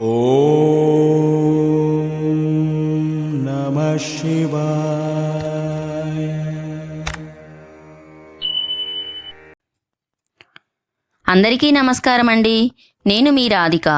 నమ అందరికీ నమస్కారం అండి. నేను మీ రాధిక.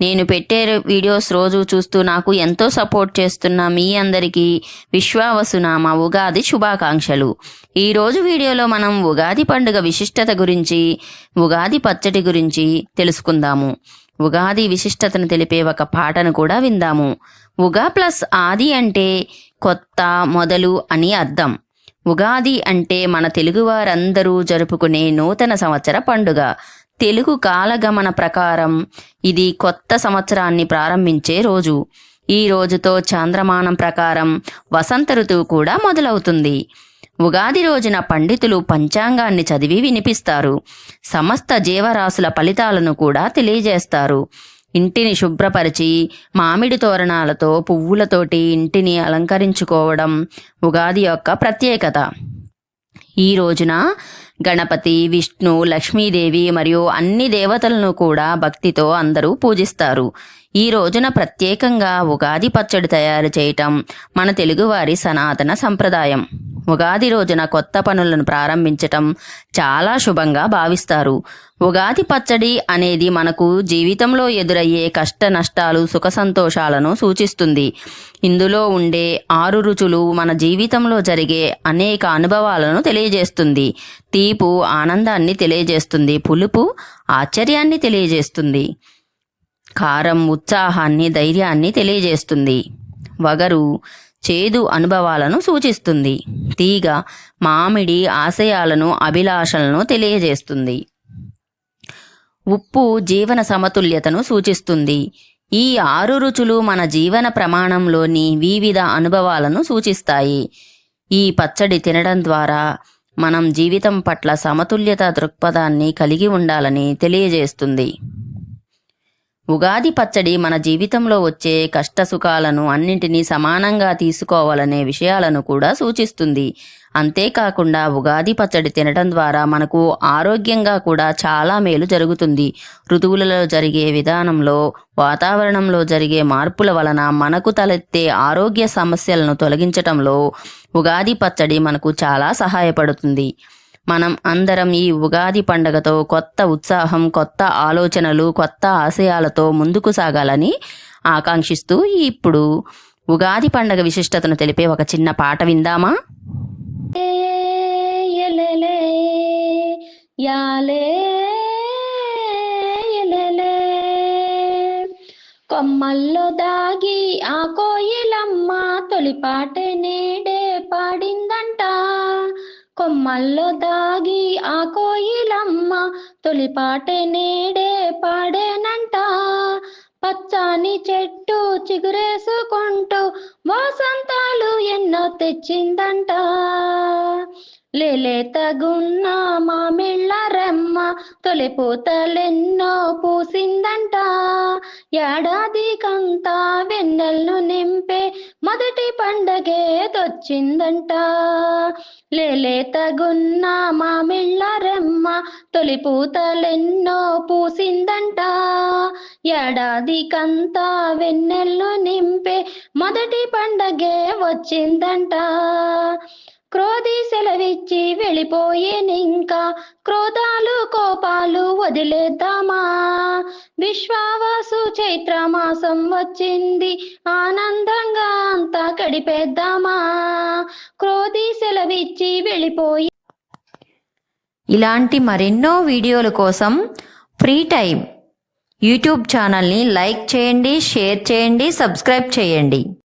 నేను పెట్టే వీడియోస్ రోజు చూస్తూ నాకు ఎంతో సపోర్ట్ చేస్తున్న మీ అందరికీ విశ్వావసునామ ఉగాది శుభాకాంక్షలు. ఈరోజు వీడియోలో మనం ఉగాది పండుగ విశిష్టత గురించి ఉగాది పచ్చటి గురించి తెలుసుకుందాము. ఉగాది విశిష్టతను తెలిపే ఒక పాటను కూడా విందాము. ఉగా ప్లస్ ఆది అంటే కొత్త మొదలు అని అర్థం. ఉగాది అంటే మన తెలుగువారందరూ జరుపుకునే నూతన సంవత్సర పండుగ. తెలుగు కాలగమన ప్రకారం ఇది కొత్త సంవత్సరాన్ని ప్రారంభించే రోజు. ఈ రోజుతో చాంద్రమానం ప్రకారం వసంత ఋతువు కూడా మొదలవుతుంది. ఉగాది రోజున పండితులు పంచాంగాన్ని చదివి వినిపిస్తారు. సమస్త జీవరాశుల ఫలితాలను కూడా తెలియజేస్తారు. ఇంటిని శుభ్రపరిచి మామిడి తోరణాలతో పువ్వులతోటి ఇంటిని అలంకరించుకోవడం ఉగాది యొక్క ప్రత్యేకత. ఈ రోజున గణపతి విష్ణు లక్ష్మీదేవి మరియు అన్ని దేవతలను కూడా భక్తితో అందరూ పూజిస్తారు. ఈ రోజున ప్రత్యేకంగా ఉగాది పచ్చడి తయారు చేయటం మన తెలుగువారి సనాతన సంప్రదాయం. ఉగాది రోజున కొత్త పనులను ప్రారంభించటం చాలా శుభంగా భావిస్తారు. ఉగాది పచ్చడి అనేది మనకు జీవితంలో ఎదురయ్యే కష్ట నష్టాలు సుఖ సంతోషాలను సూచిస్తుంది. ఇందులో ఉండే ఆరు రుచులు మన జీవితంలో జరిగే అనేక అనుభవాలను తెలియజేస్తుంది. తీపు ఆనందాన్ని తెలియజేస్తుంది. పులుపు ఆశ్చర్యాన్ని తెలియజేస్తుంది. కారం ఉత్సాహాన్ని ధైర్యాన్ని తెలియజేస్తుంది. వగరు చేదు అనుభవాలను సూచిస్తుంది. తీగ మామిడి ఆశయాలను అభిలాషలను తెలియజేస్తుంది. ఉప్పు జీవన సమతుల్యతను సూచిస్తుంది. ఈ ఆరు రుచులు మన జీవన ప్రమాణంలోని వివిధ అనుభవాలను సూచిస్తాయి. ఈ పచ్చడి తినడం ద్వారా మనం జీవితం పట్ల సమతుల్యత దృక్పథాన్ని కలిగి ఉండాలని తెలియజేస్తుంది. ఉగాది పచ్చడి మన జీవితంలో వచ్చే కష్ట సుఖాలను అన్నింటినీ సమానంగా తీసుకోవాలనే విషయాలను కూడా సూచిస్తుంది. అంతేకాకుండా ఉగాది పచ్చడి తినడం ద్వారా మనకు ఆరోగ్యంగా కూడా చాలా మేలు జరుగుతుంది. ఋతువులలో జరిగే విధానంలో వాతావరణంలో జరిగే మార్పుల వలన మనకు తలెత్తే ఆరోగ్య సమస్యలను తొలగించటంలో ఉగాది పచ్చడి మనకు చాలా సహాయపడుతుంది. మనం అందరం ఈ ఉగాది పండగతో కొత్త ఉత్సాహం కొత్త ఆలోచనలు కొత్త ఆశయాలతో ముందుకు సాగాలని ఆకాంక్షిస్తూ ఇప్పుడు ఉగాది పండగ విశిష్టతను తెలిపే ఒక చిన్న పాట విందామా? యాలే కొమ్మల్లో దాగి ఆ కోయిలమ్మ తొలిపాటే నేడే పాడిందంట కొమ్మల్లో దాగి ఆ కోయిలమ్మ తొలిపాటే నేడే పాడేనంట. పచ్చని చెట్టు చిగురేసుకుంటూ వసంతాలు ఎన్నో తెచ్చిందంట. లేలేతగున్న మామిళ్ళ రెమ్మ తొలి పూతలెన్నో పూసిందంట. ఏడాదికంతా వెన్నెలను నింపే మొదటి పండగే తొచ్చిందంట. లేలేతగున్న మామిళ్ళ రెమ్మ తొలి పూతలెన్నో పూసిందంట. ఏడాదికంతా వెన్నెల్లు నింపే మొదటి పండగే వచ్చిందంట. క్రోధి సెలవిచ్చి వెళ్ళిపోయేనింకా క్రోధాలు కోపాలు వదిలేద్దామా? విశ్వావాసు చైత్ర మాసం వచ్చింది ఆనందంగా అంతా గడిపేద్దామా? క్రోధి సెలవిచ్చి వెళ్ళిపోయి. ఇలాంటి మరెన్నో వీడియోల కోసం ఫ్రీ టైం యూట్యూబ్ ఛానల్ని లైక్ చేయండి షేర్ చేయండి సబ్స్క్రైబ్ చేయండి.